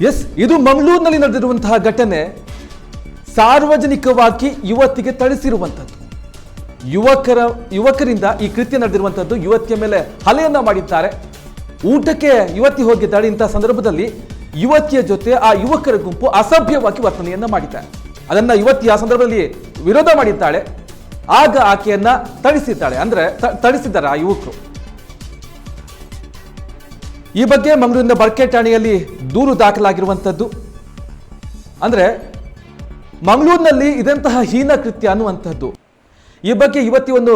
S ಇದು ಮಂಗಳೂರಿನಲ್ಲಿ ನಡೆದಿರುವಂತಹ ಘಟನೆ. ಸಾರ್ವಜನಿಕವಾಗಿ ಯುವತಿಗೆ ಥಳಿಸಿರುವಂಥದ್ದು. ಯುವಕರ, ಯುವಕರಿಂದ ಈ ಕೃತ್ಯ ನಡೆದಿರುವಂಥದ್ದು. ಯುವತಿಯ ಮೇಲೆ ಹಲೆಯನ್ನ ಮಾಡಿದ್ದಾರೆ. ಊಟಕ್ಕೆ ಯುವತಿ ಹೋಗಿದ್ದಾಳೆ. ಇಂತಹ ಸಂದರ್ಭದಲ್ಲಿ ಯುವತಿಯ ಜೊತೆ ಆ ಯುವಕರ ಗುಂಪು ಅಸಭ್ಯವಾಗಿ ವರ್ತನೆಯನ್ನ ಮಾಡಿದ್ದಾರೆ. ಅದನ್ನ ಯುವತಿ ಆ ಸಂದರ್ಭದಲ್ಲಿ ವಿರೋಧ ಮಾಡಿದ್ದಾಳೆ. ಆಗ ಆಕೆಯನ್ನ ತಳಿಸಿದ್ದಾಳೆ ಅಂದ್ರೆ ತಳಿಸಿದ್ದಾರೆ ಆ ಯುವಕರು. ಈ ಬಗ್ಗೆ ಮಂಗಳೂರಿನ ಬರ್ಕೆ ಠಾಣೆಯಲ್ಲಿ ದೂರು ದಾಖಲಾಗಿರುವಂಥದ್ದು ಅಂದ್ರೆ ಮಂಗಳೂರಿನಲ್ಲಿ ಇದಂತಹ ಹೀನ ಕೃತ್ಯ ಅನ್ನುವಂಥದ್ದು. ಈ ಬಗ್ಗೆ ಇವತ್ತಿ ಒಂದು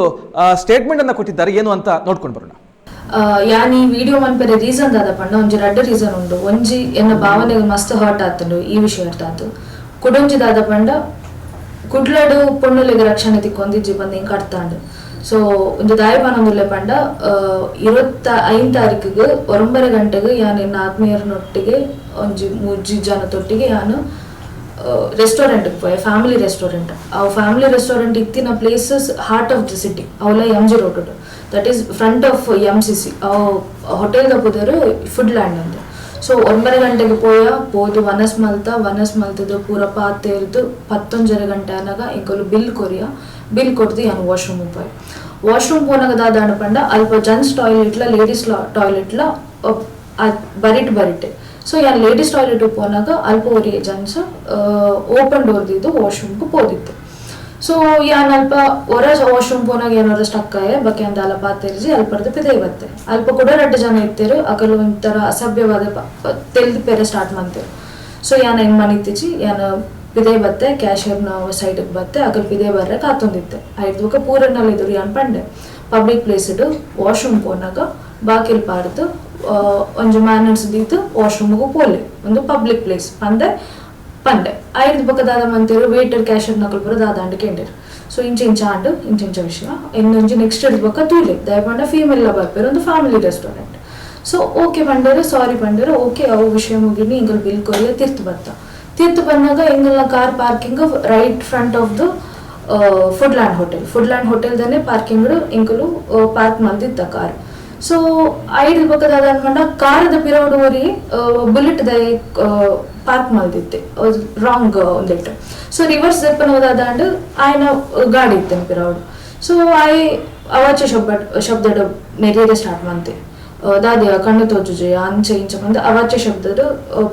ಸ್ಟೇಟ್ಮೆಂಟ್ ಅನ್ನ ಕೊಟ್ಟಿದ್ದಾರೆ. ಏನು ಅಂತ ನೋಡ್ಕೊಂಡು ಬರೋಣ. ಯಾನಿ ವಿಡಿಯೋ ಮನ್ಪೆರೆ ರೀಸನ್ ದಾದ ಪಂಡ ಒಂಜಿ ರಡ್ಡ ರೀಸನ್ ಉಂಡು ಒಂಜಿ ಎನ್ನ ಭಾವನೆ ಮಸ್ತ್ ಹರ್ಟ್ ಆತುಂಡು ಈ ವಿಷಯ ಅರ್ಥಾತು. ಕುಡೊಂಜಿ ದಾದ ಪಂಡ ಕುಡ್ಲಡು ಪೊಣ್ಣುಲೆಗೆ ರಕ್ಷಣೆ ತಿಕ್ಕೊಂದಿಜ್ಜಿ ಬಂದು ಹಿಂಗೆ ಕಟ್ತಾಂಡು. ಸೊ ಒಂದು ದಾಯಪಾನಂದುಲ್ಲೆ ಪಂಡ ಆ, ಇರುವತ್ತ ಐದು ತಾರೀಕಿಗೆ ಒಂಬರೆ ಗಂಟೆಗೆ ಯಾನ್ ಎನ್ನ ಆತ್ಮೀಯರನೊಟ್ಟಿಗೆ ಒಂಜಿ ಮೂಜಿ ಜನತೊಟ್ಟಿಗೆ ಯಾನು ರೆಸ್ಟೋರೆಂಟ್ಗೆ ಪೋಯೆ ಫ್ಯಾಮಿಲಿ ರೆಸ್ಟೋರೆಂಟ್ ಅವು ಫ್ಯಾಮಿಲಿ ರೆಸ್ಟೋರೆಂಟ್ ಇತ್ತಿನ places heart of the city Avala M G road that is front of M C C ಆ ಹೋಟೆಲ್ ಪುದರು ಫುಡ್ ಲ್ಯಾಂಡ್ ಅಂತ ಸೊ ಒಂಬರೆ ಗಂಟೆಗೆ ಪೋಯ ಪೋದು ವನಸ್ ಮಲ್ತ ವನಸ್ ಮಲ್ತದ ಪೂರ ಪಾತೆರ್ದು ಪತ್ತೊಂಜರೆ ಗಂಟೆ ಅನ್ನಾಗ ಇಂಕೊಲು ಬಿಲ್ ಕೊರಿಯ ಯಾನು ವಾಶ್ರೂಮ್ ಪೋಯ್ ವಾಶ್ರೂಮ್ ಪೋನಾಗ ದಾದಾಂಡ ಪಂಡ ಅಲ್ಪ ಜೆಂಟ್ಸ್ ಟಾಯ್ಲೆಟ್ಲ ಲೇಡೀಸ್ ಟಾಯ್ಲೆಟ್ಲ ಬರಿಟ್ ಬರಿಟ್. ಸೊ ಯಾ ಲೇಡೀಸ್ ಟಾಯ್ಲೆಟ್ ಪೋನಾಗ ಅಲ್ಪ ಒರಿ ಜನ್ಸ್ ಓಪನ್ ಡೋರ್ದಿದ್ದು ವಾಶ್ರೂಮ್ಗೆ ಪೋದಿತ್ತು ಸೊ ಯಾನ್ ಅಲ್ಪ ಹೊರ ವಾಶ್ರೂಮ್ ಪೋನಾಗ ಏನಾರ ಸ್ಟಕ್ ಆಯ ಬಕ್ಕೆ ಅಂತ ಅಲ್ಲ ಪಾತೆರ್ಜಿ ಅಲ್ಪರ್ದು ಪಿದೆ ಇವತ್ತೆ ಅಲ್ಪ ಕೂಡ ಎರಡು ಜನ ಇತ್ತೇರು ಅಕಲು ಒಂಥರ ಅಸಭ್ಯವಾದ ತೆಲ್ದು ಪೇರೆ ಸ್ಟಾರ್ಟ್ ಮಾಡ್ತೇವೆ ಸೊ ಯಾನ್ ಹೆಂಗ್ ಮನಿತ್ತಿಚಿ ಯಾನ್ ಪಿದೆ ಬತ್ತೆ ಕ್ಯಾಶಿಯರ್ನ ಸೈಡ್ಗೆ ಬತ್ತೆ ಅಕಲ್ ಪಿದೆ ಬರ್ರೆ ಕಾತೊಂದಿತ್ತೆ. ಐದು ಬೊಕ ಪೂರನಲ್ಲಿ ಇದ್ರಿ ಅನ್ಪಂಡೆ ಪಂಡೆ ಪಬ್ಲಿಕ್ ಪ್ಲೇಸ್ ಇಡು ವಾಶ್ರೂಮ್ ಪೋನಾಗ ಬಾಕಿಲ್ ಪಾರ್ದು ಒಂದು ಮ್ಯಾನರ್ಸ್ ದೀತು ವಾಶ್ರೂಮ್ಗೂ ಪೋಲೆ, ಒಂದು ಪಬ್ಲಿಕ್ ಪ್ಲೇಸ್ ಪಂದೆ, ಪಂಡೆ. ಐದು ಬೊಕ ದಾದ ಮಂತಿರು ವೇಟರ್ ಕ್ಯಾಶರ್ ನಕಲ್ ಬರೋ ಅಂಡ್ ಕೇಂದ್ರ ಸೊ ಇಂಚ ಇಂಚ ಆಂಡು, ಇಂಚ ಇಂಚ ವಿಷಯ. ಇನ್ನೊಂಜಿ ನೆಕ್ಸ್ಟ್ ಇಡ್ ಬೊಕ ತೂಲೆ, ದಯಪಂಡ ಫೀಮೇಲ್ ಬರ್ಪೇರು, ಒಂದು ಫ್ಯಾಮಿಲಿ ರೆಸ್ಟೋರೆಂಟ್ ಸೊ ಓಕೆ ಪಂಡೇರು ಸಾರಿ ಪಂಡೇರು ಓಕೆ ಅವು ವಿಷಯ ಮುಗಿನಿ ಇಂಗಲ್ ಬಿಲ್ ಕೊರಿಯ ತಿರ್ತು ಬತ್ತ. ತಿರ್ತು ಬಂದಾಗ ಹೆಂಗಲ್ಲ car parking right front of the food land hotel food land ಹೋಟೆಲ್ದನೆ parking ಇಂಕಲು ಪಾರ್ಕ್ ಮಾಡಿದ್ದ ಕಾರ್. ಸೊ ಐದು ಬಕ್ಕದಾದ ಅನ್ಕೊಂಡ ಕಾರದ ಪಿರೋಡುವರಿ ಬುಲೆಟ್ ದೈ ಪಾರ್ಕ್ ಮಾಡಿದ್ದೆ ರಾಂಗ್ ಒಂದಿಟ್ಟು ಸೊ ರಿವರ್ಸ್ ದಪ್ಪನ ಅಂಡ್ ಆಯ್ನ ಗಾಡಿ ಇತ್ತೇನೆ ಪಿರೋಡು ಸೊ ಆಯ್ ಅವಾಚ ಶಬ್ದ ಶಬ್ದ ನೆರೆಯದೆ ಸ್ಟಾರ್ಟ್ ಮಾಡ್ತೆ ದಾದಿಯ ಕಣ್ಣು ತೋಜುಜೆ ಅಂಚೆ ಇಂಚ ಬಂದು ಅವಾಚ್ಯ ಶಬ್ದದ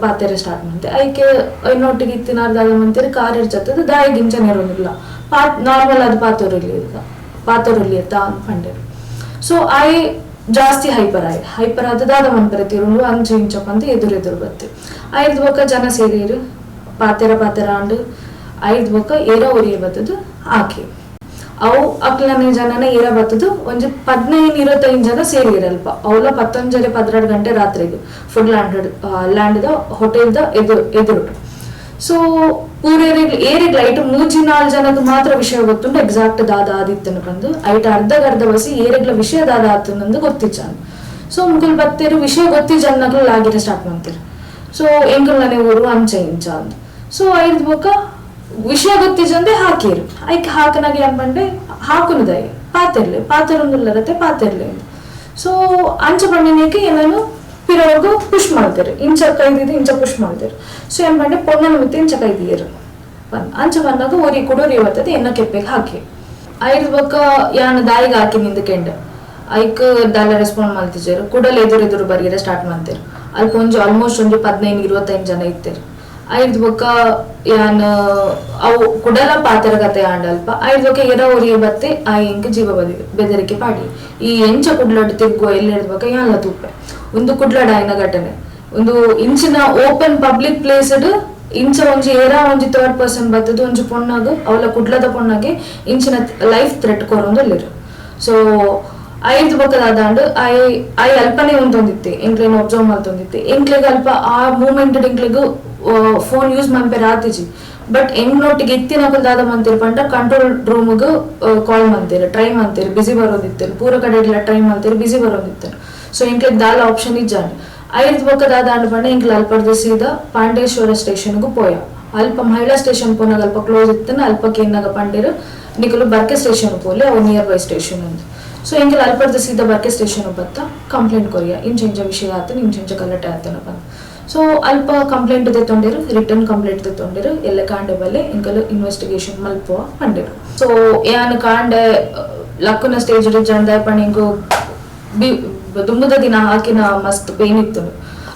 ಪಾತೆರೆ ಸ್ಟಾರ್ಟ್ ಮಂತೆ ಐಕೆ ಇನ್ನೊಟ್ಟಿಗೆ ಇತ್ತಿನಾರ್ ದಾದ ಮಂತಿರಿ ಕಾರ್ ಇರ್ಚತ್ತದ ದಾಯಿ ಗಿಂಚ ನೆರೋನಿಲ್ಲ ಪಾತ್ ನಾರ್ಮಲ್ ಅದು ಪಾತೋರಿಲ್ಲಿ ಇರ್ತ ಪಾತೋರಿಲ್ಲಿ ಇರ್ತ ಸೊ ಐ ಜಾಸ್ತಿ ಹೈಪರ್ ಆಯ್. ಹೈಪರ್ ಆದ ದಾದ ಮನ್ಪರೆ ತಿರುಳು ಅಂಚೆ ಇಂಚ ಬಂದು ಎದುರು ಎದುರು ಬತ್ತೆ ಐದು ಬೊಕ್ಕ ಜನ ಸೇರಿರು ಪಾತೆರ ಪಾತೆರ ಅಂಡ್ ಐದು ಬೊಕ್ಕ ಏರೋ ಒರಿಯ ಬತ್ತದು, ಆಕೆ. ಅವು ಅಕ್ಲನೇ ಜನನೇ ಇರ ಬತ್ತದು, ಒಂಜಿ ಪದ್ನೈದು ಇರುವತ್ತೈದು ಜನ ಸೇರಿರಲ್ಪ ಅವಲ ಪತ್ತೊಂಜರೆ ಪದ್ನೆರಡು ಗಂಟೆ ರಾತ್ರಿಗೆ. ಫುಡ್ ಲ್ಯಾಂಡ್ ಲ್ಯಾಂಡ್ದ ಹೋಟೆಲ್ದ ಎದುರು ಎದುರು ಸೊ ಪೂರ ಏರಿ ಲೈಟ್ ಮೂಜಿ ನಾಲ್ ಜನದ ಮಾತ್ರ ವಿಷಯ ಗೊತ್ತುಂಡು ಎಕ್ಸಾಕ್ಟ್ ದಾದ ಆದಿತ್ತನು ಬಂದು ಐಟ್ ಅರ್ಧ ಅರ್ಧ ಬಸಿ ಏರಿಗ್ಲ ವಿಷಯ ದಾದ ಆತನಂದು ಗೊತ್ತಿಚ್ಚಾನು. ಸೊ ಮುಗುಲ್ ಬತ್ತೇರು ವಿಷಯ ಗೊತ್ತಿ ಜನಗಳು ಲಾಗಿರ ಸ್ಟಾರ್ಟ್ ಮಾಡ್ತೀರಿ. ಸೊ ಎಂಕಲ್ನೇ ಊರು ಅಂಚೆ ಇಂಚ ಅಂತ ಸೊ ಐದು ಬೊಕ್ಕ ವಿಷಯ ಗೊತ್ತಿಜಂದೆ ಹಾಕಿರು ಐಕ್ ಹಾಕನಾಗಿ ಅಂಬಂಡೆ ಬಂಡೆ ಹಾಕುನದೈ ಪಾತೆರ್ಲೆ ಪಾತೆರೊಂದುಲ್ಲರತೆ ಪಾತೆರ್ಲೆ ಸೊ ಅಂಚ ಬಂಡಿನೇಕೆ ಏನಾನು ಪಿರೋಗು ಪುಷ್ ಮಾಡ್ತಾರೆ. ಇಂಚ ಕೈದಿದ್ದು ಇಂಚ ಪುಷ್ ಮಾಡ್ತಾರೆ. ಸೊ ಏನ್ ಬಂಡೆ ಮತ್ತೆ ಇಂಚ ಕೈದಿಯರು ಬಂದು. ಅಂಚ ಬಂದಾಗ ಒರಿ ಕುಡೋರಿ ಬರ್ತದೆ ಎನ್ನ ಕೆಪ್ಪೆಗೆ ಹಾಕಿ. ಐದು ಬಕ್ಕ ಯಾನ ದಾಯಿಗೆ ಹಾಕಿ ನಿಂದ ಕೆಂಡ. ಐಕ್ ದಾಲ ರೆಸ್ಪಾಂಡ್ ಮಾಡ್ತಿದ್ದಾರೆ. ಕುಡಲ್ ಎದುರು ಎದುರು ಬರೀರೆ ಸ್ಟಾರ್ಟ್ ಮಾಡ್ತಾರೆ. ಅಲ್ಲಿ ಒಂಜು ಆಲ್ಮೋಸ್ಟ್ ಒಂದು ಪದಿನೈದು, ಇರುವತ್ತೈದು ಜನ ಇದ್ದಾರೆ ಐದು ಬೊಕ್ಕ ಯಾನ್, ಅವು ಕುಡಲ ಪಾತ್ರ ಕತೆ ಆಂಡಲ್ಪ, ಐದು ಬೊಕ್ಕ ಎರ ಒರಿಯ ಬತ್ತೆ, ಆ ಎಂಕ್ ಜೀವ ಬದಿ, ಬೆದರಿಕೆ ಪಾಡಿ. ಈ ಎಂಚ ಕುಡ್ಲಡ್ ತಿರ್ಗೋ ಎಲ್ಲಿ ಹಿಡ್ಬೇಕ ಯಾನ್ಲ ತೂಪೆ ಒಂದು ಕುಡ್ಲಡ ಆಯ್ನ ಘಟನೆ. ಒಂದು ಇಂಚಿನ ಓಪನ್ ಪಬ್ಲಿಕ್ ಪ್ಲೇಸ್ ಇಂಚ ಒಂಜಿ ಏರ ಒಂಜಿ ಥರ್ಡ್ ಪರ್ಸನ್ ಬತ್ತದು, ಒಂಜಿ ಪೊಣ್ಣಾಗ ಅವಳ ಕುಡ್ಲದ ಪೊಣ್ಣಗೆ ಇಂಚಿನ ಲೈಫ್ ಥ್ರೆಟ್ ಕೊರೊಂದಲ್ಲಿರು. ಸೊ ಐದು ಬಕ್ಕದಾದಾಂಡು ಐ ಐ ಅಲ್ಪನೆ ಒಂದೊಂದಿತ್ತೆ ಎಂಕ್ಲೇನು ಒಬ್ಸರ್ವ್ ಮಾಡ್ತೊಂದಿತ್ತೆ ಎಂಕ್ಲೆಗ್ ಅಲ್ಪ ಆ ಮೂಮೆಂಟ್ ಎಂಕ್ಲೆಗ್ ಫೋನ್ ಯೂಸ್ ಮಾಡ್ಬೇರೆ ಆತಿಜಿ ಬಟ್ ಎಂಗ್ ನೋಟಿಗೆ ಎತ್ತಿನ ದಾದ ಮಂತಿರ್ ಪಂಡ ಕಂಟ್ರೋಲ್ ರೂಮ್ಗೆ ಕಾಲ್ ಮಂತಿರ್ ಟ್ರೈ ಮಂತಿರ್ ಬಿಸಿ ಬರೋದಿತ್ತೇರು ಪೂರ ಕಡೆ ಇಲ್ಲ ಟ್ರೈ ಮಂತಿರ್ ಬಿಸಿ ಬರೋದಿತ್ತೇರು ಸೊ ಎಂಕ್ಲೆಗ್ ದಾಲ ಆಪ್ಷನ್ ಇಜ್ಜಾಂಡ್ ಐದ್ ಬಕ್ಕದಾದ ಅಂಡ್ ಪಂಡ ಇಂಕ್ಲ ಅಲ್ಪರ್ದ ಸೀದಾ ಪಾಂಡೇಶ್ವರ ಸ್ಟೇಷನ್ಗೂ ಪೋಯ. ಅಲ್ಪ ಮಹಿಳಾ ಸ್ಟೇಷನ್ ಪೋನಾಗ ಅಲ್ಪ ಕ್ಲೋಸ್ ಇತ್ತನ, ಅಲ್ಪ ಕೇನಾಗ ಪಂಡಿರು ನಿಕಲು ಬರ್ಕೆ ಸ್ಟೇಷನ್ ಪೋಲಿ, ಅವು ನಿಯರ್ ಬೈ ಸ್ಟೇಷನ್ ಅಂತ ಸೊ ಎಂಗೆಲ್ಲ ಅಲ್ಪರ್ದ ಸೀದಾ ಬರ್ಕೆ ಸ್ಟೇಷನ್ ಬತ್ತ ಕಂಪ್ಲೇಂಟ್ ಕೊರಿಯ ಇಂಚ ಇಂಚ ವಿಷಯ ಆತ ಇಂಚ ಇಂಚ ಗಲಾಟೆ ಆತನ ಸೊ ಅಲ್ಪ ಕಂಪ್ಲೇಂಟ್ ತೆತ್ತೊಂಡಿರು ರಿಟರ್ನ್ ಕಂಪ್ಲೇಂಟ್ ತೆತ್ತೊಂಡಿರು ಎಲ್ಲ ಕಾಂಡೆ ಬಲ್ಲೆ ಇಂಕಲು ಇನ್ವೆಸ್ಟಿಗೇಷನ್ ಮಲ್ಪುವ ಪಂಡಿರು ಸೊ ಯಾನ್ ಕಾಂಡೆ ಲಕ್ಕುನ ಸ್ಟೇಜ್ ಜಂದ ಪಣಿಂಗು ಬಿ, ದುಂಬದ ದಿನ ಹಾಕಿನ ಮಸ್ತ್ ಪೇನ್ ಇತ್ತು.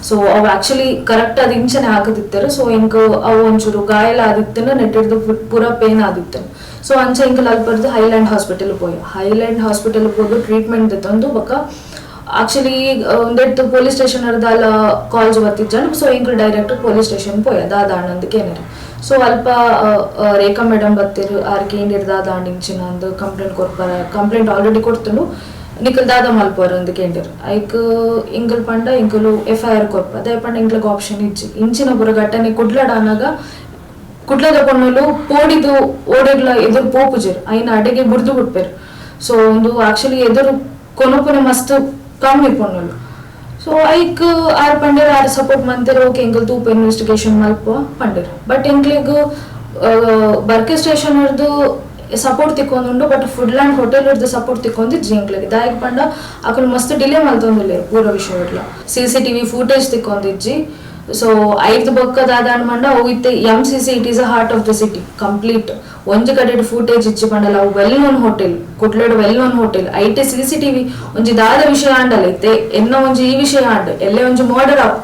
ಸೊ ಅವು ಆಕ್ಚುಲಿ ಕರೆಕ್ಟ್ ಅದು ಇಂಚನೆ ಹಾಕದಿತ್ತರು. ಸೊ ಇಂಕ ಅವು ಒಂಚೂರು ಗಾಯಲ ಆದಿತ್ತನ, ನೆಟ್ಟಿಡ್ದು ಪೂರ ಪೇನ್ ಆದಿತ್ತು ಸೊ ಅಂಚೆ ಇಂಕ ಅಲ್ಪರ್ದು ಹೈಲ್ಯಾಂಡ್ ಹಾಸ್ಪಿಟಲ್ ಪೋಯ ಹೈಲ್ಯಾಂಡ್ ಹಾಸ್ಪಿಟಲ್ ಹೋಗಿ ಟ್ರೀಟ್ಮೆಂಟ್ ತಂದು ಬೊಕ್ಕ ಆಕ್ಚುಲಿ ಒಂದೆಟ್ಟು ಪೊಲೀಸ್ ಸ್ಟೇಷನ್ ಅರ್ದಾಲ ಕಾಲ್ಸ್ ಜನ ಸೊ ಹಿಂಗ್ ಡೈರೆಕ್ಟ್ ಪೊಲೀಸ್ ಸ್ಟೇಷನ್ ಪೋಯ ದಾದ ಅಣ್ಣಂದಕ್ಕೆ ಏನಿರಿ ಸೊ ಅಲ್ಪ ರೇಖಾ ಮೇಡಮ್ ಬರ್ತಿರು ಆರ್ಕೆ ಇರ್ದಾದ ಅಂಡಿಂಚಿನ ಒಂದು ಕಂಪ್ಲೇಂಟ್ ಕೊಡ್ಪಾರ ಕಂಪ್ಲೇಂಟ್ ಆಲ್ರೆಡಿ ಕೊಡ್ತನು ನಿಖಲ್ ದಾದ ಮಲ್ಪೋರ್ ಒಂದು ಕೇಂದ್ರ ಐಕ್ ಇಂಗಲ್ ಪಂಡ, ಇಂಕಲು ಎಫ್ ಐ ಆರ್ ಕೊರ್ಪ ಅದೇ ಪಂಡ ಇಂಕ್ಲಗ್ ಆಪ್ಷನ್ ಇಜ್ಜಿ. ಇಂಚಿನ ಬುರ ಘಟನೆ ಕುಡ್ಲಡ ಅನ್ನಾಗ ಕುಡ್ಲದ ಪೊಣ್ಣಲು ಪೋಡಿದು ಓಡೆಗ್ಲ ಎದುರು ಪೋಪುಜರ್ ಐನ ಅಡಿಗೆ ಬುಡ್ದು ಬಿಟ್ಪೇರು. ಸೊ ಒಂದು ಆಕ್ಚುಲಿ ಎದುರು ಕೊನಪುನೆ ಮಸ್ತ್ ಕಮ್ಮಿ ಪೊಣ್ಣಲು ಸೊ ಐಕ್ ಆರ್ ಪಂಡರ್ ಆರ್ ಸಪೋರ್ಟ್ ಮಂತಿರು ಓಕೆ, ಎಂಕಲ್ ತೂಪ ಇನ್ವೆಸ್ಟಿಗೇಷನ್ ಮಲ್ಪ ಪಂಡರ್ ಬಟ್ ಎಂಕ್ಲಿಗ್ ಬರ್ಕೆ ಸ್ಟೇಷನ್ ಅವ್ರದ್ದು ಸಪೋರ್ಟ್ ತಿಕ್ಕೊಂದುಂಡು ಬಟ್ ಫುಡ್ ಲ್ಯಾಂಡ್ ಹೋಟೆಲ್ ಅವ್ರದ್ದು ಸಪೋರ್ಟ್ ತಿಕ್ಕೊಂದಿಜ್ಜಿ ಎಂಕ್ಲಿಗೆ. ದಾಯಕ್ ಪಂಡ ಅಕಲ್ ಮಸ್ತ್ ಡಿಲೇ ಮಲ್ತೊಂದಿಲ್ಲ ಪೂರ ವಿಷಯ ಸಿ ಸಿ ಟಿವಿ ಫೂಟೇಜ್ ತಿಕ್ಕೊಂದಿಜ್ಜಿ ಸೊ ಐದು ಬೊಕ್ಕದಾದ ಅನ್ಮಂಡ ಹೋಗಿತ್ತೆ M C C it is a heart of the city complete ಒಂಜಿ ಕಡೆ ಫೂಟೇಜ್ ಇಚ್ಚಿ ಪಂಡಲ. ಅವು ವೆಲ್ ನೋನ್ ಹೋಟೆಲ್ ಕುಟ್ಲಡ್ ವೆಲ್ ನೋನ್ ಹೋಟೆಲ್ ಐಟೆ ಸಿ ಸಿ ಟಿವಿ ಒಂಜಿ ದಾದ ವಿಷಯ ಆಂಡಲ. ಇತ್ತೆ ಎನ್ನ ಒಂಜಿ ಈ ವಿಷಯ ಆಂಡ್. ಎಲ್ಲೇ ಒಂಜಿ ಮರ್ಡರ್ ಅಪ್.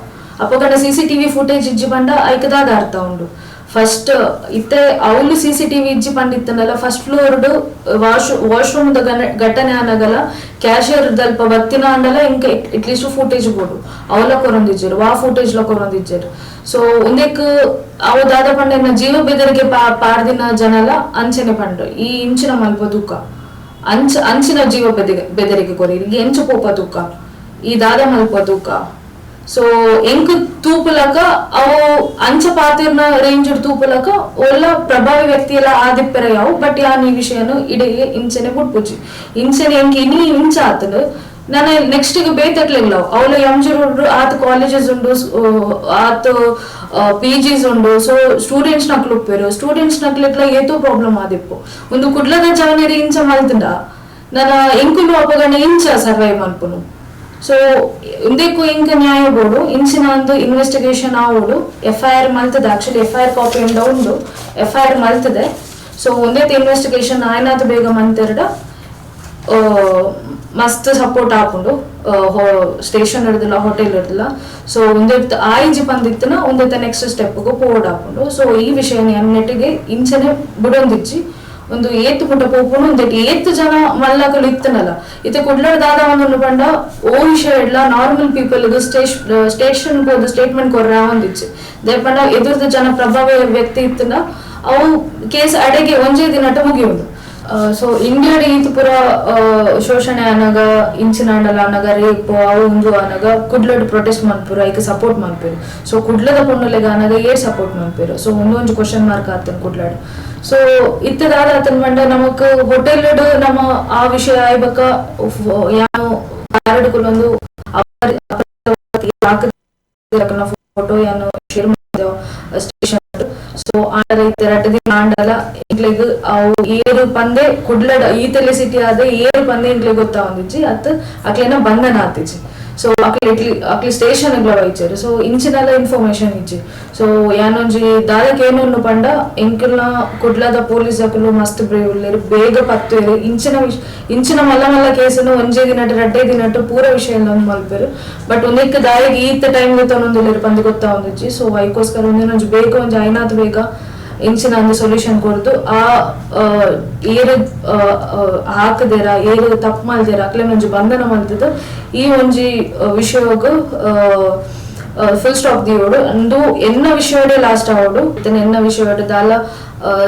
ಕಂಡ ಸಿ ಸಿ ಟಿವಿ ಫುಟೇಜ್ ಇಜ್ಜಿ ಪಂಡ ಐಕದಾದ ಅರ್ಥ ಉಂಡು. ಫಸ್ಟ್ ಇತ್ತೆ ಅವಳು ಸಿ ಸಿ ಟಿವಿ ಇಜ್ಜಿ ಪಂಡಿತ್ತನಲ್ಲ ಫಸ್ಟ್ ಫ್ಲೋರ್ಡು ವಾಶ್ ವಾಶ್ರೂಮ್ ಘಟನೆ ಆನಗಲ ಕ್ಯಾಶಿಯರ್ ದಲ್ಪ ಬತ್ತಿನ ಅಂಡಲ ಇಂಕ ಇಟ್ಲೀಸ್ಟ್ ಫುಟೇಜ್ ಬೋಡು ಅವಲ ಕೊರೊಂದಿಜ್ಜರು ವಾ ಫುಟೇಜ್ ಲ ಕೊರೊಂದಿಜ್ಜರು. ಸೊ ಒಂದೇಕ್ ಅವ ದಾದ ಪಂಡ ಜೀವ ಬೆದರಿಗೆ ಪಾ ಪಾಡ್ದಿನ ಜನಲ, ಅಂಚನೆ ಪಂಡು. ಈ ಇಂಚಿನ ಮಲ್ಪ ದುಃಖ. ಅಂಚ, ಅಂಚಿನ ಜೀವ ಬೆದರಿಗೆ ಕೊರಿ. ಎಂಚು ಪೋಪ ದುಃಖ. ಈ ದಾದ ಮಲ್ಪ ದುಃಖ. ಸೊ ಎಂಕ್ ತೂಪುಲಕ ಅವು ಅಂಚ ಪಾತಿರ್ನ ರೇಂಜ್ ತೂಪುಲಕ ಒಲ್ಲ ಪ್ರಭಾವಿ ವ್ಯಕ್ತಿ ಎಲ್ಲ ಆದಿಪ್ಪರ ಬಟ್ ಯಾನ್ ಈ ವಿಷಯನು ಇಡೀ ಇಂಚನೆ ಬುಟ್ಪುಜಿ ಇಂಚನೆ ಎಂಕ್ ಇನಿ ಇಂಚ ಆತನು ನಾನು ನೆಕ್ಸ್ಟ್ಗೆ ಬೇತಕ್ಲಿಲ್ಲ ಅವಳ ಎಂಜಿರು ಆತ ಕಾಲೇಜಸ್ ಉಂಡು ಆತ ಪಿ ಜಿಸ್ ಉಂಡು. ಸೊ ಸ್ಟೂಡೆಂಟ್ಸ್ ನಕ್ಲು ಉಪ್ಪೇರು ಸ್ಟೂಡೆಂಟ್ಸ್ ನಕ್ಲಿಕ್ಲ ಏತೋ ಪ್ರಾಬ್ಲಮ್ ಆದಿಪ್ಪು. ಒಂದು ಕುಡ್ಲದ ಜಾವನೇರಿ ಇಂಚ ಮಲ್ತಿಂಡ ನನ್ನ ಎಂಕುಲು ಅಪಗಣ ಇಂಚ ಸರ್ವೈವ್ ಮಲ್ಪುನು ಸೊ ಇಂದಿಕ್ಕು ಇಂಕ ನ್ಯಾಯ ಬೋರ್ಡು ಇಂಚಿನ ಒಂದು ಇನ್ವೆಸ್ಟಿಗೇಷನ್ ಆವೋಡು F I R ಮಲ್ತದೆ. Actually F I R copy ಉಂಡ ಉಂಡು. ಎಫ್ ಐ ಆರ್ ಮಲ್ತದೆ. ಸೊ ಒಂದೇ ಇನ್ವೆಸ್ಟಿಗೇಷನ್ ಆಯ್ನಾಥ ಬೇಗ ಆ, ಮಸ್ತ್ ಸಪೋರ್ಟ್ ಹಾಕೊಂಡು. ಸ್ಟೇಷನ್ ಇರ್ದಿಲ್ಲ ಹೋಟೆಲ್ ಇರ್ದಿಲ್ಲ. ಸೊ ಒಂದೇ ಇಂಜಿ ಬಂದಿತ್ತನ ಒಂದೇ ನೆಕ್ಸ್ಟ್ ಸ್ಟೆಪ್ಗೂ ಪೋರ್ಡ್ ಹಾಕೊಂಡು. ಸೊ ಈ ವಿಷಯ ನೆಟ್ಟಿಗೆ ಇಂಚನೆ ಬಿಡೊಂದಿಚ್ಚಿ ಒಂದು ಏತ್ ಪುಟ ಪೋಪುನು ಒಂದೆಟ್ ಏತ್ ಜನ ಮಲ್ಲಕಲು ಇತ್ತನಲ್ಲ. ಇತ್ತೆ ಕುಡ್ಲಡ್ ದಾದ ಒಂದು ಪಂಡ ಓ ವಿಷಯ ಇಡ್ಲ ನಾರ್ಮಲ್ ಪೀಪಲ್ ಇದು ಸ್ಟೇಷನ್ ಒಂದು ಸ್ಟೇಟ್ಮೆಂಟ್ ಕೊರ್ರ ಒಂದಿಚ್ಚೆ ದೇ ಪಂಡ ಎದುರ್ದ ಜನ ಪ್ರಭಾವ ವ್ಯಕ್ತಿ ಇತ್ತನ ಅವು ಕೇಸ್ ಅಡೆಗೆ ಒಂಜೇ ದಿನಟ ಮುಗಿಯುವುದು. ಸೊ ಇಂಡಿಯಾಡ್ ಈತ್ ಪುರ ಶೋಷಣೆ ಅನಗ ಇಂಚಿನ ಅಂಡಲ ಅನಗ ರೇಪ್, ಅವು ಉಂದು ಅನಗ ಕುಡ್ಲಡ್ ಪ್ರೊಟೆಸ್ಟ್ ಮನ್ಪುರ ಈಗ ಸಪೋರ್ಟ್ ಮನ್ಪೇರು ಸೊ ಕುಡ್ಲದ ಪೊಣ್ಣಲೆಗ ಅನಗ ಏರ್ ಸಪೋರ್ಟ್ ಮನ್ಪೇರು ಸೊ ಒಂದು ಒಂಜಿ ಕ್ವಶನ್ ಮಾರ್ಕ್ ಆಗ್ತದೆ ಕುಡ್ಲಡ್. ಸೊ ಇತ್ತದಾದ ಮಂಡ ನಮಕ್ ಹೋಟೆಲ್ ನಮ್ಮ ಆ ವಿಷಯ ಆಯ್ಬಕ ಯಾನು ಕಾರ್ಡ್ಗಳೊಂದು ಫೋಟೋ ಯಾನು ಶೇರ್ ಮಾಡಿದೆವು, ಸ್ಟೇಷನ್ ಸೊ ಆಂಡಲ ಇತ್ತೆ ರಟ್ಟದಿ ಆಂಡಲ ಇಂಗ್ಲೆಗ್ ಅವು ಏರು ಪಂದೆ ಕುಡ್ಲಡ ಈ ತಲೆ ಸಿಟಿ ಆದ ಏರು ಪಂದೆ ಇಂಗ್ಲೆ ಗೊತ್ತಾ ಒಂದಿಜ್ಜಿ ಅತ್ ಅಕ್ಲೆನ ಬಂಧನ ಆತಿಜಿ ಸೊ ಅಕ್ಲೆ ಇಟ್ಲಿ ಅಕ್ಲೆ ಸ್ಟೇಷನ್ ಗ್ಲ ವೈಚರು ಸೊ ಇಂಚಿನೆಲ್ಲ ಇನ್ಫಾರ್ಮೇಶನ್ ಇಜ್ಜಿ ಸೊ ಯಾನೊಂಜಿ ದಾದಕ್ಕೆ ಏನು ಪಂಡ ಎಂಕಲ್ನ ಕುಡ್ಲದ ಪೊಲೀಸ್ ಅಕಲು ಮಸ್ತ್ ಬ್ರೇವ್ ಉಳ್ಳೇರು ಬೇಗ ಪತ್ತು ಇಂಚಿನ ವಿಷ ಇಂಚಿನ ಮಲ್ಲ ಮಲ್ಲ ಕೇಸನ್ನು ಒಂಜೇ ದಿನಟ್ ರಡ್ಡೇ ದಿನಟ್ ಪೂರ ವಿಷಯ ಎಲ್ಲ ಒಂದು ಮಲ್ಪೇರು ಬಟ್ ಒಂದಕ್ಕೆ ದಾರಿಗೆ ಈತ ಟೈಮ್ ಗೊತ್ತೊಂದಿಲ್ಲ ಪಂದೆ ಗೊತ್ತಾ ಒಂದಿಜ್ಜಿ ಸೊ ವೈಕೋಸ್ಕರ ಒಂದಿನೊಂಜಿ ಬೇಗ ಒಂಜಿ ಐನಾತ್ ಬೇಗ ಇಂಚಿನ ಒಂದು ಸೊಲ್ಯೂಷನ್ ಕೊಡ್ದು ಆ ಏರು ಹಾಕದಿರ ಏರು ತಪ್ಪು ಮಾಡಿದಿರ, ಅಕ್ಲೆ ಒಂಜಿ ಬಂಧನ ಮಾಡಿದ್ದು ಈ ಒಂಜಿ ವಿಷಯೋಗ ಫುಲ್ ಸ್ಟಾಪ್ ದಿಯೋಡು ಅಂದು ಎನ್ನ ವಿಷಯಡೆ ಲಾಸ್ಟ್ ಆವಡು. ಇತ್ತನ ಎನ್ನ ವಿಷಯಡೆ ದಾಲ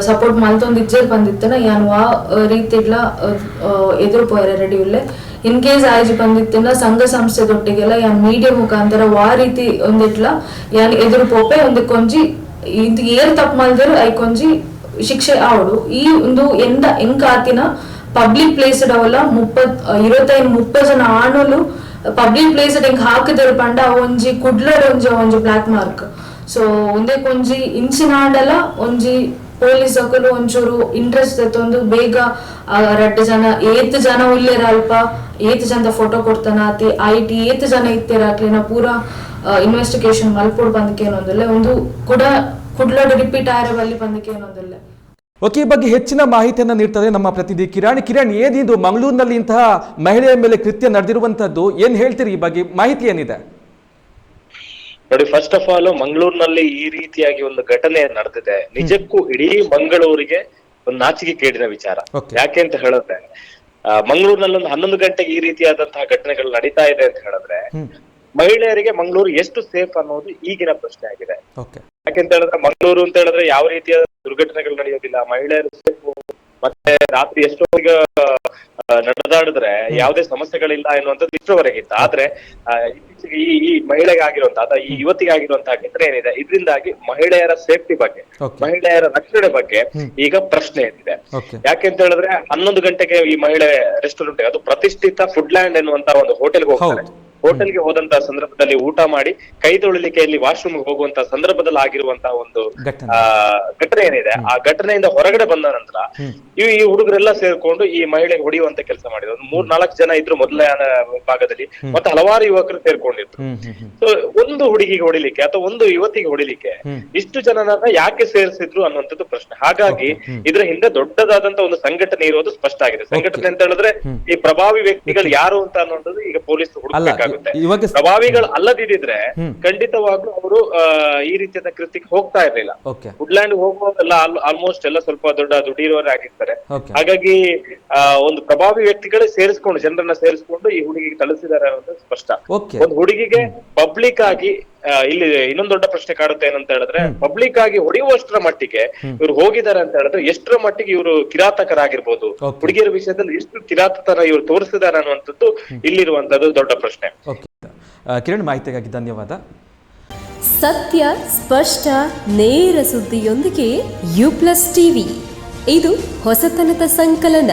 ಸಪೋರ್ಟ್ ಮಲ್ತೊಂದು ಇಜ್ಜೇರ್ ಬಂದಿತ್ತನ. ಯಾನ್ ಆ ರೀತಿಗ್ಲ ಎದುರು ಪೋಯರೆ ರೆಡಿ ಉಲ್ಲೆ ಇನ್ ಕೇಸ್ ಆಯ್ಜಿ ಬಂದಿತ್ತಿನ ಸಂಘ ಸಂಸ್ಥೆ ದೊಡ್ಡಗೆಲ್ಲ ಯಾನ್ ಮೀಡಿಯಾ ಮುಖಾಂತರ ವಾ ರೀತಿ ಒಂದಿಟ್ಲ ಯಾನ್ ಎದುರು ಪೋಪೆ ಒಂದಕ್ಕೊಂಜಿ ಇದು ಏನ್ ತಪ್ಪು ಮಾಡಿದ್ರು ಐಕೊಂಜಿ ಶಿಕ್ಷೆ ಆವಡು ಈ ಒಂದು ಎಂದ ಎಂಕ ಆತಿನ ಪಬ್ಲಿಕ್ ಪ್ಲೇಸ್ ಅವಲ್ಲ ಮುಪ್ಪತ್, ಇರುವತ್ತೈದು ಮುಪ್ಪ ಜನ ಆಣಲು ಪಬ್ಲಿಕ್ ಪ್ಲೇಸ್ ಹೆಂಗ್ ಹಾಕಿದ್ರು ಪಂಡ, ಒಂಜಿ ಕುಡ್ಲರ್, ಒಂಜಿ ಒಂಜಿ ಬ್ಲಾಕ್ ಮಾರ್ಕ್ ಸೊ ಒಂದೇ ಕೊಂಜಿ ಇಂಚಿನ ಆಂಡಲ ಒಂಜಿ ಪೊಲೀಸ್ ಅಕಲು ಒಂಚೂರು ಇಂಟ್ರೆಸ್ಟ್ ಒಂದು ಬೇಗ ರಡ್ಡ್ ಜನ, ಏತ್ ಜನ ಉಳ್ಳೇರ ಅಲ್ಪ, ಏತ್ ಜನದ ಫೋಟೋ ಕೊಡ್ತಾನ ಆತಿ ಐಟಿ ಏತ್ ಜನ ಇತ್ತೇರ ಪೂರ ಇನ್ವೆಸ್ಟಿಗೇಷನ್ ಮಲ್ಪೋಡ್ ಬಂದಕ್ಕೆ ಏನೊಂದಿಲ್ಲ ಒಂದು ಕೂಡ ಕುಡ್ಲೋಡು ರಿಪೀಟ್ ಆಯ್ರ ಬಲ್ಲಿ ಬಂದಕ್ಕೆ ಏನೊಂದಿಲ್ಲ ಓಕೆ ಈ ಬಗ್ಗೆ ಹೆಚ್ಚಿನ ಮಾಹಿತಿಯನ್ನು ನೀಡ್ತದೆ ನಮ್ಮ ಪ್ರತಿನಿಧಿ ಕಿರಾಣಿ. ಕಿರಣ್ ಏನಿದು ಮಂಗಳೂರಿನಲ್ಲಿ ಇಂತಹ ಮಹಿಳೆಯ ಮೇಲೆ ಕೃತ್ಯ ನಡೆದಿರುವಂತದ್ದು? ಏನ್ ಹೇಳ್ತೀರಿ ಈ ಬಗ್ಗೆ? ಮಾಹಿತಿ ಏನಿದೆ? ನೋಡಿ ಫಸ್ಟ್ ಆಫ್ ಆಲ್ ಮಂಗಳೂರಿನಲ್ಲಿ ಈ ರೀತಿಯಾಗಿ ಒಂದು ಘಟನೆ ನಡೆದಿದೆ. ನಿಜಕ್ಕೂ ಇಡೀ ಮಂಗಳೂರಿಗೆ ಒಂದು ನಾಚಿಕೆ ಕೇಡಿನ ವಿಚಾರ. ಯಾಕೆ ಅಂತ ಹೇಳಿದ್ರೆ ಆ, ಮಂಗಳೂರಿನಲ್ಲಿ ಒಂದು ಹನ್ನೊಂದು ಗಂಟೆಗೆ ಈ ರೀತಿಯಾದಂತಹ ಘಟನೆಗಳು ನಡೀತಾ ಇದೆ ಅಂತ ಹೇಳಿದ್ರೆ ಮಹಿಳೆಯರಿಗೆ ಮಂಗಳೂರು ಎಷ್ಟು ಸೇಫ್ ಅನ್ನೋದು ಈಗಿನ ಪ್ರಶ್ನೆ ಆಗಿದೆ. ಯಾಕೆಂತ ಹೇಳಿದ್ರೆ ಮಂಗಳೂರು ಅಂತ ಹೇಳಿದ್ರೆ ಯಾವ ರೀತಿಯ ದುರ್ಘಟನೆಗಳು ನಡೆಯೋದಿಲ್ಲ. ಮಹಿಳೆಯರು ಸೇಫ್ ಮತ್ತೆ ರಾತ್ರಿ ಎಷ್ಟೊತ್ತಿಗೆ ನಡೆದಾಡಿದ್ರೆ ಯಾವುದೇ ಸಮಸ್ಯೆಗಳಿಲ್ಲ ಎನ್ನುವಂಥದ್ದು ಇಷ್ಟರವರೆಗಿತ್ತು. ಆದ್ರೆ ಇತ್ತೀಚೆಗೆ ಈ ಈ ಮಹಿಳೆಗೆ ಆಗಿರುವಂತಹ ಅಥವಾ ಈ ಯುವತಿಗೆ ಆಗಿರುವಂತಹ ಘಟನೆ ಏನಿದೆ ಇದರಿಂದಾಗಿ ಮಹಿಳೆಯರ ಸೇಫ್ಟಿ ಬಗ್ಗೆ ಮಹಿಳೆಯರ ರಕ್ಷಣೆ ಬಗ್ಗೆ ಈಗ ಪ್ರಶ್ನೆ ಇದೆ ಓಕೆ ಯಾಕೆ ಅಂತ ಹೇಳಿದ್ರೆ ಹನ್ನೊಂದು ಗಂಟೆಗೆ ಈ ಮಹಿಳೆ ರೆಸ್ಟೋರೆಂಟ್ ಅದು ಪ್ರತಿಷ್ಠಿತ ಫುಡ್ ಲ್ಯಾಂಡ್ ಎನ್ನುವಂತಹ ಒಂದು ಹೋಟೆಲ್ಗೆ ಹೋಗ್ತಾರೆ. ಹೋಟೆಲ್ಗೆ ಹೋದಂತ ಸಂದರ್ಭದಲ್ಲಿ ಊಟ ಮಾಡಿ ಕೈ ತೊಳಿಲಿಕ್ಕೆ ಇಲ್ಲಿ ವಾಶ್ರೂಮ್ ಹೋಗುವಂತ ಸಂದರ್ಭದಲ್ಲಿ ಆಗಿರುವಂತಹ ಒಂದು ಘಟನೆ. ಆ, ಘಟನೆ ಏನಿದೆ ಆ ಘಟನೆಯಿಂದ ಹೊರಗಡೆ ಬಂದ ನಂತರ ಹ್ಮ್. ಈ ಹುಡುಗರೆಲ್ಲ ಸೇರ್ಕೊಂಡು ಈ ಮಹಿಳೆಗೆ ಹೊಡೆಯುವಂತ ಕೆಲಸ ಮಾಡಿದ್ರು. ಒಂದು ಮೂರ್ ನಾಲ್ಕು ಜನ ಇದ್ರು ಮೊದಲ ಭಾಗದಲ್ಲಿ. ಮತ್ತೆ ಹಲವಾರು ಯುವಕರು ಸೇರ್ಕೊಂಡಿದ್ರು. ಸೊ ಒಂದು ಹುಡುಗಿಗೆ ಹೊಡಿಲಿಕ್ಕೆ ಅಥವಾ ಒಂದು ಯುವತಿಗೆ ಹೊಡಿಲಿಕ್ಕೆ. ಇಷ್ಟು ಜನನನ್ನ ಯಾಕೆ ಸೇರಿಸಿದ್ರು ಅನ್ನುವಂಥದ್ದು ಪ್ರಶ್ನೆ. ಹಾಗಾಗಿ ಇದರ ಹಿಂದೆ ದೊಡ್ಡದಾದಂತ ಒಂದು ಸಂಘಟನೆ ಇರೋದು ಸ್ಪಷ್ಟ ಆಗಿದೆ. ಸಂಘಟನೆ ಅಂತ ಹೇಳಿದ್ರೆ ಈ ಪ್ರಭಾವಿ ವ್ಯಕ್ತಿಗಳು ಯಾರು ಅಂತ ಅನ್ನುವಂಥದ್ದು ಈಗ ಪೊಲೀಸ್ ಹುಡುಕಬೇಕಾಗುತ್ತೆ. ಇವಾಗ ಪ್ರಭಾವಿಗಳು ಅಲ್ಲದಿದ್ರೆ. ಖಂಡಿತವಾಗ್ಲೂ ಅವರು ಈ ರೀತಿಯ ಕೃತಿಗೆ ಹೋಗ್ತಾ ಇರ್ಲಿಲ್ಲ. ವುಡ್ಲ್ಯಾಂಡ್ ಹೋಗುವಾಗೆಲ್ಲ ಆಲ್ಮೋಸ್ಟ್ ಎಲ್ಲ ಸ್ವಲ್ಪ ದೊಡ್ಡ ದುಡ್ಡಿರೋರೇ ಆಗಿರ್ತಾರೆ. ಹಾಗಾಗಿ ಆ, ಒಂದು ಪ್ರಭಾವಿ ವ್ಯಕ್ತಿಗಳೇ ಸೇರಿಸ್ಕೊಂಡು ಜನರನ್ನ ಸೇರಿಸ್ಕೊಂಡು ಈ ಹುಡುಗಿಗೆ ಕಲಿಸಿದ್ದಾರೆ ಅನ್ನೋದು ಸ್ಪಷ್ಟ. ಒಂದು ಹುಡುಗಿಗೆ ಪಬ್ಲಿಕ್ ಆಗಿ ಆ, ಇಲ್ಲಿ ಇನ್ನೊಂದು ದೊಡ್ಡ ಪ್ರಶ್ನೆ ಕಾಡುತ್ತೆ ಏನಂತ ಹೇಳಿದ್ರೆ ಪಬ್ಲಿಕ್ ಆಗಿ ಹೊಡೆಯುವಷ್ಟರ ಮಟ್ಟಿಗೆ ಇವ್ರು ಹೋಗಿದ್ದಾರೆ ಅಂತ ಹೇಳಿದ್ರೆ ಎಷ್ಟರ ಮಟ್ಟಿಗೆ ಇವರು ಕಿರಾತಕರಾಗಿರ್ಬೋದು? Okay. ಹುಡುಗಿಯರ ವಿಷಯದಲ್ಲಿ ಎಷ್ಟು ಕಿರಾತತನ ಇವ್ರು ತೋರಿಸಿದ್ದಾರೆ ಅನ್ನುವಂಥದ್ದು ಇಲ್ಲಿರುವಂತದ್ದು ದೊಡ್ಡ ಪ್ರಶ್ನೆ. ಓಕೆ ಆ, ಕಿರಣ್ ಮಾಹಿತಿಗಾಗಿ ಧನ್ಯವಾದ. ಸತ್ಯ ಸ್ಪಷ್ಟ ನೇರ ಸುದ್ದಿಯೊಂದಿಗೆ ಯು ಪ್ಲಸ್ ಟಿವಿ ಇದು ಹೊಸತನದ ಸಂಕಲನ.